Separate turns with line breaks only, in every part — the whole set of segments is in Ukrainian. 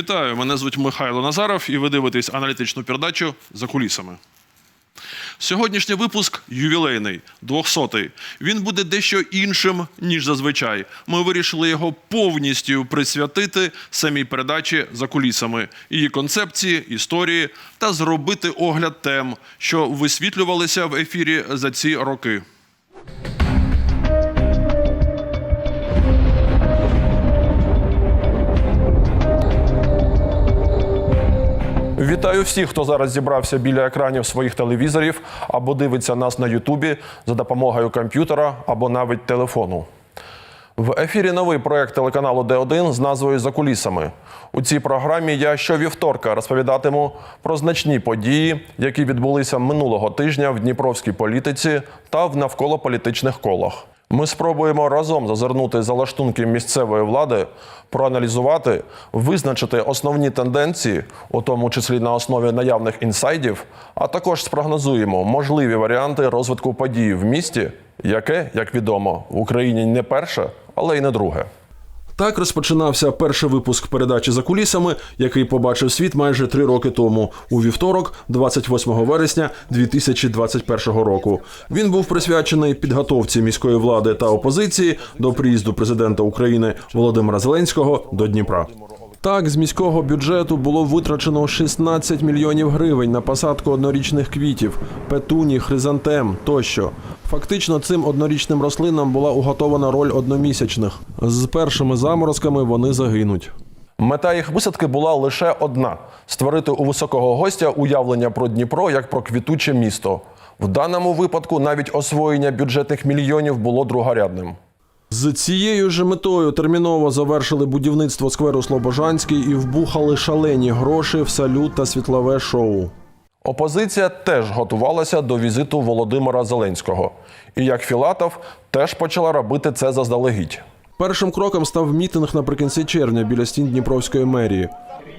Вітаю! Мене звуть Михайло Назаров, і ви дивитесь аналітичну передачу за кулісами. Сьогоднішній випуск ювілейний, 200-й. Він буде дещо іншим, ніж зазвичай. Ми вирішили його повністю присвятити самій передачі за кулісами, її концепції, історії та зробити огляд тем, що висвітлювалися в ефірі за ці роки.
Вітаю всіх, хто зараз зібрався біля екранів своїх телевізорів або дивиться нас на Ютубі за допомогою комп'ютера або навіть телефону. В ефірі новий проект телеканалу Д1 з назвою За кулісами. У цій програмі я щовівторка розповідатиму про значні події, які відбулися минулого тижня в дніпровській політиці та в навколополітичних колах. Ми спробуємо разом зазирнути за лаштунки місцевої влади, проаналізувати, визначити основні тенденції, у тому числі на основі наявних інсайдів, а також спрогнозуємо можливі варіанти розвитку подій в місті, яке, як відомо, в Україні не перше, але й не друге.
Так розпочинався перший випуск передачі за кулісами, який побачив світ майже три роки тому, у вівторок, 28 вересня 2021 року. Він був присвячений підготовці міської влади та опозиції до приїзду президента України Володимира Зеленського до Дніпра. Так, з міського бюджету було витрачено 16 мільйонів гривень на посадку однорічних квітів, петуні, хризантем тощо. Фактично, цим однорічним рослинам була уготована роль одномісячних. З першими заморозками вони загинуть.
Мета їх висадки була лише одна: створити у високого гостя уявлення про Дніпро як про квітуче місто. В даному випадку навіть освоєння бюджетних мільйонів було другорядним.
З цією ж метою терміново завершили будівництво скверу Слобожанський і вбухали шалені гроші в салют та світлове шоу.
Опозиція теж готувалася до візиту Володимира Зеленського. І як Філатов теж почала робити це заздалегідь.
Першим кроком став мітинг наприкінці червня біля стін Дніпровської мерії.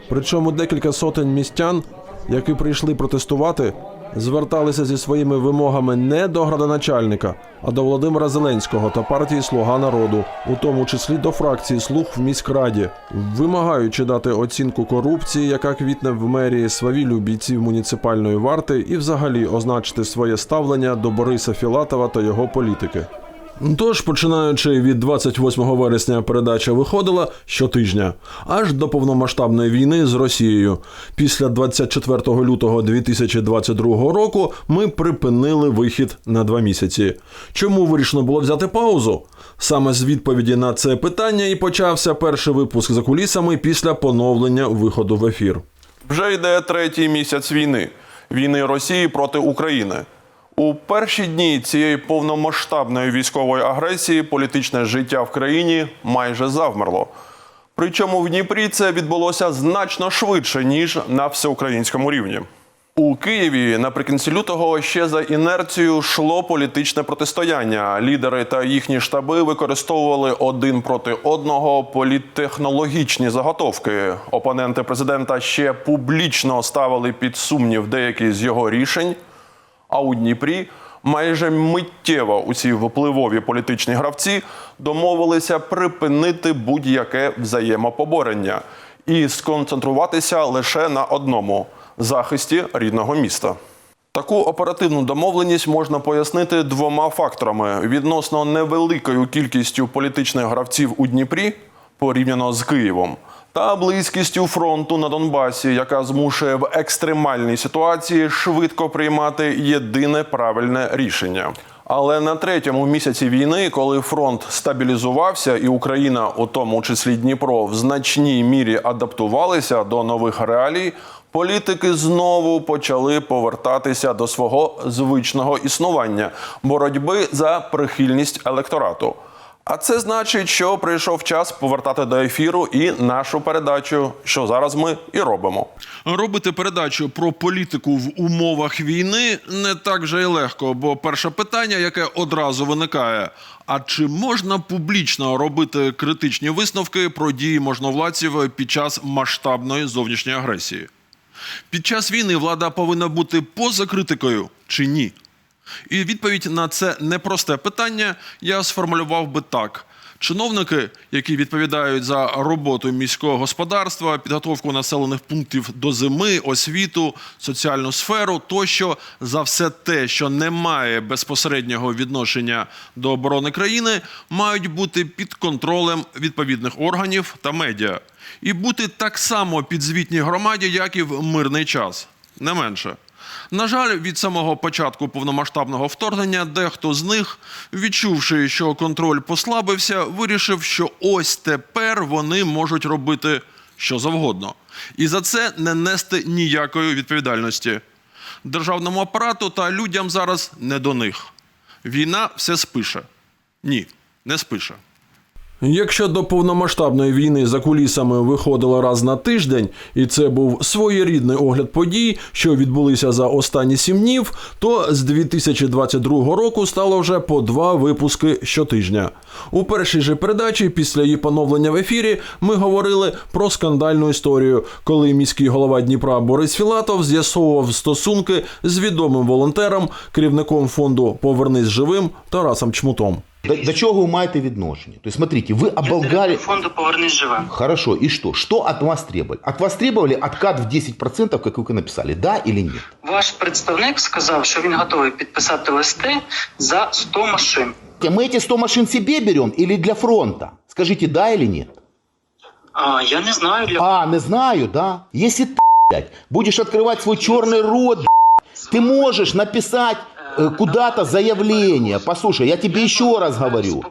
Причому декілька сотень містян, які прийшли протестувати, зверталися зі своїми вимогами не до градоначальника, а до Володимира Зеленського та партії Слуга народу, у тому числі до фракції Слуг в міськраді, вимагаючи дати оцінку корупції, яка квітне в мерії свавілю бійців муніципальної варти, і взагалі означити своє ставлення до Бориса Філатова та його політики. Тож, починаючи від 28 вересня, передача виходила щотижня, аж до повномасштабної війни з Росією. Після 24 лютого 2022 року ми припинили вихід на два місяці. Чому вирішено було взяти паузу? Саме з відповіді на це питання і почався перший випуск за кулісами після поновлення виходу в ефір.
Вже йде третій місяць війни війни Росії проти України. У перші дні цієї повномасштабної військової агресії політичне життя в країні майже завмерло. Причому в Дніпрі це відбулося значно швидше ніж на всеукраїнському рівні. У Києві наприкінці лютого ще за інерцією йшло політичне протистояння. Лідери та їхні штаби використовували один проти одного політтехнологічні заготовки. Опоненти президента ще публічно ставили під сумнів деякі з його рішень. А у Дніпрі майже миттєво усі впливові політичні гравці домовилися припинити будь-яке взаємопоборення і сконцентруватися лише на одному захисті рідного міста. Таку оперативну домовленість можна пояснити двома факторами: відносно невеликою кількістю політичних гравців у Дніпрі порівняно з Києвом, та близькістю фронту на Донбасі, яка змушує в екстремальній ситуації швидко приймати єдине правильне рішення. Але на третьому місяці війни, коли фронт стабілізувався, і Україна, у тому числі Дніпро, в значній мірі адаптувалися до нових реалій, політики знову почали повертатися до свого звичного існування боротьби за прихильність електорату. А це значить, що прийшов час повертати до ефіру і нашу передачу, що зараз ми і робимо.
Робити передачу про політику в умовах війни не так же й легко, бо перше питання, яке одразу виникає: а чи можна публічно робити критичні висновки про дії можновладців під час масштабної зовнішньої агресії? Під час війни влада повинна бути поза критикою чи ні? І відповідь на це непросте питання я сформулював би так: Чиновники, які відповідають за роботу міського господарства, підготовку населених пунктів до зими, освіту, соціальну сферу, тощо за все те, що не має безпосереднього відношення до оборони країни, мають бути під контролем відповідних органів та медіа. І бути так само підзвітні громаді, як і в мирний час, не менше. На жаль, від самого початку повномасштабного вторгнення дехто з них, відчувши, що контроль послабився, вирішив, що ось тепер вони можуть робити що завгодно, і за це не нести ніякої відповідальності. Державному апарату та людям зараз не до них. Війна все спише. Ні, не спише.
Якщо до повномасштабної війни за кулісами виходило раз на тиждень, і це був своєрідний огляд подій, що відбулися за останні сім днів, то з 2022 року стало вже по два випуски щотижня. У першій же передачі, після її поновлення в ефірі, ми говорили про скандальну історію, коли міський голова Дніпра Борис Філатов з'ясовував стосунки з відомим волонтером, керівником фонду Повернись живим Тарасом Чмутом.
До, до чого ви маєте відношення? Тобто, смотрите, ви
Я
оболгали...
директор фонду «Повернись живим».
Хорошо, и что? Что от вас требовали? От вас требовали откат в 10%, как вы написали, да или нет?
Ваш представник сказав, що він готовий підписати листи за 100 машин.
Мы эти 100 машин себе берем или для фронта? Скажите, да или нет?
А, я не знаю для
А, не знаю, да. Если ты, блядь, будешь открывать свой черный рот, блядь, ты можешь написать э, куда-то заявление. Послушай, я тебе еще раз говорю.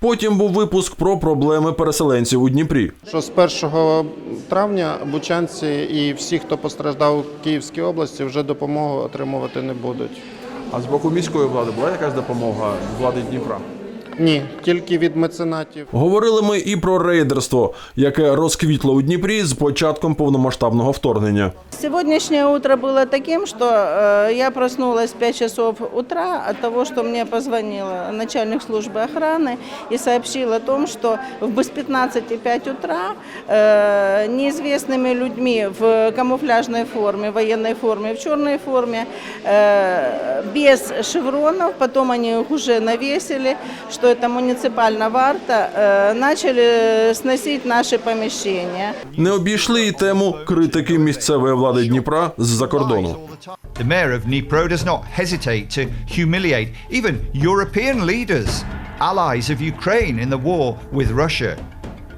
Потім був випуск про проблеми переселенців у Дніпрі.
що з 1 травня бучанці і всі, хто постраждав у Київській області, вже допомогу отримувати не будуть.
А з боку міської влади була якась допомога влади Дніпра?
Ні, тільки від меценатів.
Говорили ми і про рейдерство, яке розквітло у Дніпрі з початком повномасштабного вторгнення.
Сегодняшнее утро было таким, что э, я проснулась в 5 часов утра от того, что мне позвонила начальник службы охраны и сообщил о том, что в без 15.05 утра э, неизвестными людьми в камуфляжной форме, военной форме, в черной форме, э, без шевронов, потом они их уже навесили, что это муниципальная варта, э, начали сносить наши помещения.
Не обійшли і тему критики місцевої влади Дніпра з-за кордону.
The mayor of Dnipro does not hesitate to humiliate even European leaders, allies of Ukraine in the war with Russia.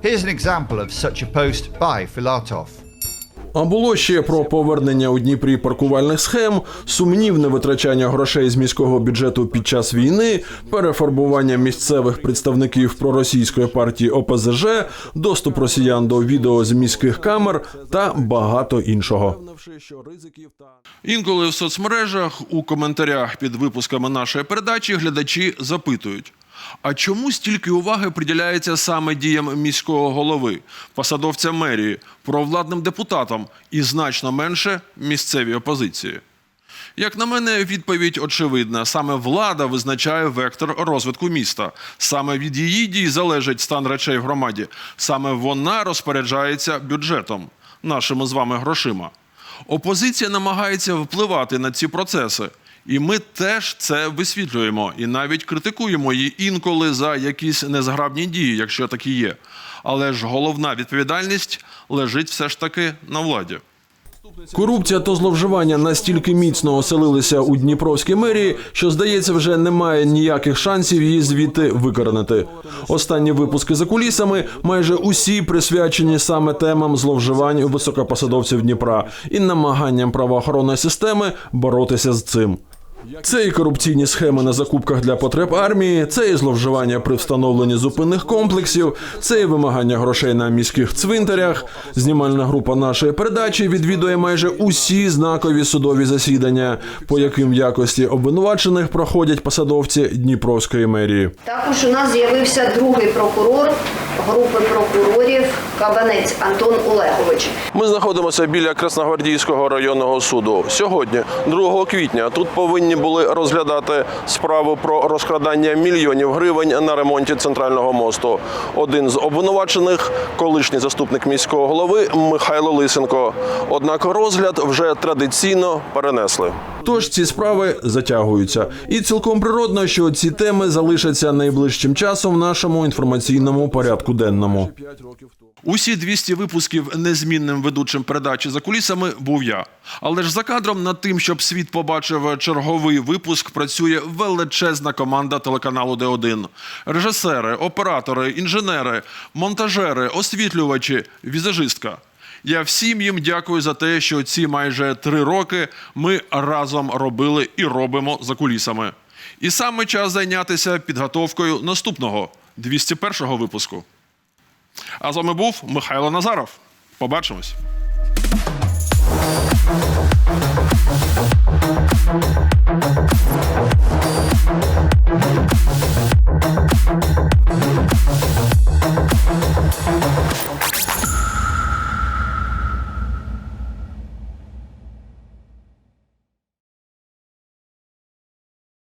Here's an example of such a post by Filatov.
А було ще про повернення у Дніпрі паркувальних схем, сумнівне витрачання грошей з міського бюджету під час війни, перефарбування місцевих представників проросійської партії ОПЗЖ, доступ росіян до відео з міських камер та багато іншого.
Інколи в соцмережах у коментарях під випусками нашої передачі глядачі запитують: а чому стільки уваги приділяється саме діям міського голови, посадовця мерії, провладним депутатам і значно менше місцевій опозиції? Як на мене, відповідь очевидна: саме влада визначає вектор розвитку міста. Саме від її дій залежить стан речей в громаді. Саме вона розпоряджається бюджетом, нашими з вами грошима. Опозиція намагається впливати на ці процеси. І ми теж це висвітлюємо і навіть критикуємо її інколи за якісь незграбні дії, якщо такі є. Але ж головна відповідальність лежить все ж таки на владі.
Корупція та зловживання настільки міцно оселилися у Дніпровській мерії, що здається, вже немає ніяких шансів її звідти викоренити. Останні випуски за кулісами майже усі присвячені саме темам зловживань високопосадовців Дніпра і намаганням правоохоронної системи боротися з цим. Це і корупційні схеми на закупках для потреб армії, це і зловживання при встановленні зупинних комплексів, це і вимагання грошей на міських цвинтарях. Знімальна група нашої передачі відвідує майже усі знакові судові засідання, по яким в якості обвинувачених проходять посадовці Дніпровської мерії.
Також у нас з'явився другий прокурор групи прокурорів Кабанець Антон Олегович.
Ми знаходимося біля Красногвардійського районного суду. Сьогодні, 2 квітня, тут повинні
повинні були розглядати справу про розкрадання мільйонів гривень на ремонті центрального мосту. Один з обвинувачених колишній заступник міського голови Михайло Лисенко. Однак розгляд вже традиційно перенесли.
Тож ці справи затягуються, і цілком природно, що ці теми залишаться найближчим часом в нашому інформаційному порядку денному.
Усі 200 випусків незмінним ведучим передачі за кулісами був я. Але ж за кадром над тим, щоб світ побачив черговий випуск, працює величезна команда телеканалу Д1. Режисери, оператори, інженери, монтажери, освітлювачі, візажистка. Я всім їм дякую за те, що ці майже три роки ми разом робили і робимо за кулісами. І саме час зайнятися підготовкою наступного 201-го випуску. А з вами був Михайло Назаров. Побачимось.